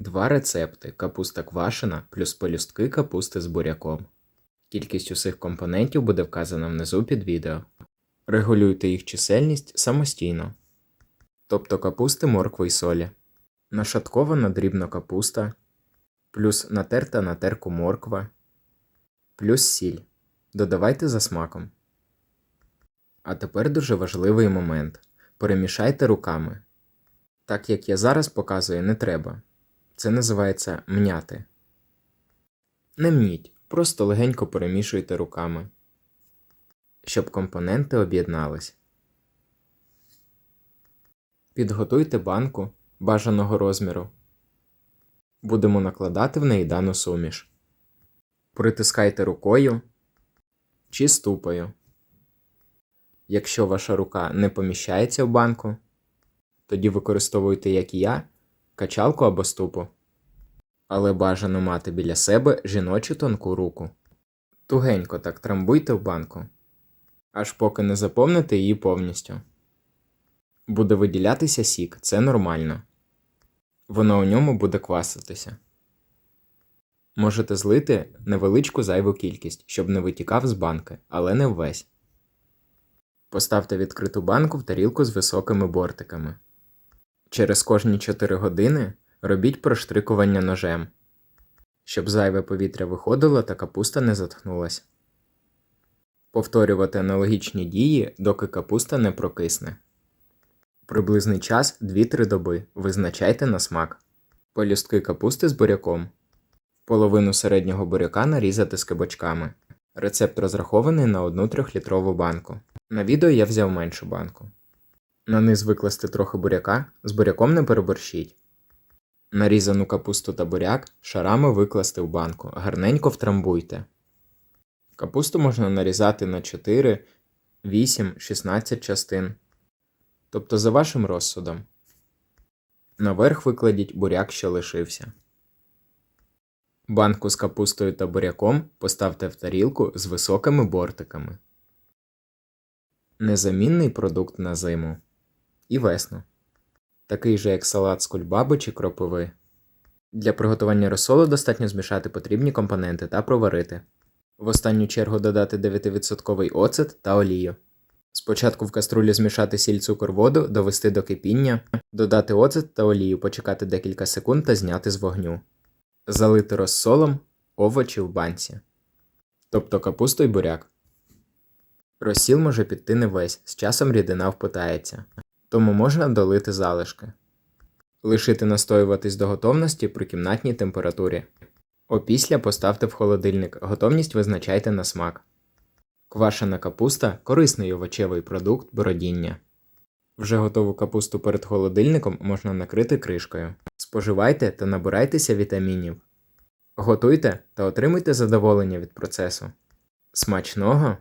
Два рецепти капуста квашена плюс пелюстки капусти з буряком. Кількість усіх компонентів буде вказана внизу під відео. Регулюйте їх чисельність самостійно. Тобто капусти моркви й солі. Нашаткована дрібно капуста, плюс натерта на терку морква, плюс сіль. Додавайте за смаком. А тепер дуже важливий момент. Перемішайте руками. Так як я зараз показую, не треба. Це називається мняти. Не мніть, просто легенько перемішуйте руками, щоб компоненти об'єднались. Підготуйте банку бажаного розміру. Будемо накладати в неї дану суміш. Притискайте рукою чи ступою. Якщо ваша рука не поміщається в банку, тоді використовуйте, як і я, качалку або ступу. Але бажано мати біля себе жіночу тонку руку. Тугенько так трамбуйте в банку, аж поки не заповните її повністю. Буде виділятися сік, це нормально. Воно у ньому буде кваситися. Можете злити невеличку зайву кількість, щоб не витікав з банки, але не ввесь. Поставте відкриту банку в тарілку з високими бортиками. Через кожні 4 години робіть проштрикування ножем, щоб зайве повітря виходило та капуста не затхнулася. Повторювати аналогічні дії, доки капуста не прокисне. Приблизний час 2-3 доби. Визначайте на смак. Полюстки капусти з буряком. Половину середнього буряка нарізати скибочками. Рецепт розрахований на 1 3-літрову банку. На відео я взяв меншу банку. На низ викласти трохи буряка, з буряком не переборщіть. Нарізану капусту та буряк шарами викласти в банку, гарненько втрамбуйте. Капусту можна нарізати на 4, 8, 16 частин. Тобто за вашим розсудом. Наверх викладіть буряк, що лишився. Банку з капустою та буряком поставте в тарілку з високими бортиками. Незамінний продукт на зиму. І весну. Такий же як салат з кульбаби чи кропиви. Для приготування розсолу достатньо змішати потрібні компоненти та проварити. В останню чергу додати 9% оцет та олію. Спочатку в каструлі змішати сіль цукор воду, довести до кипіння, додати оцет та олію, почекати декілька секунд та зняти з вогню. Залити розсолом овочі в банці. Тобто капусту й буряк. Розсіл може піти не весь, з часом рідина впитається, тому можна долити залишки. Лишити настоюватись до готовності при кімнатній температурі. Опісля поставте в холодильник, готовність визначайте на смак. Квашена капуста корисний овочевий продукт бородіння. Вже готову капусту перед холодильником можна накрити кришкою. Споживайте та набирайтеся вітамінів. Готуйте та отримуйте задоволення від процесу. Смачного!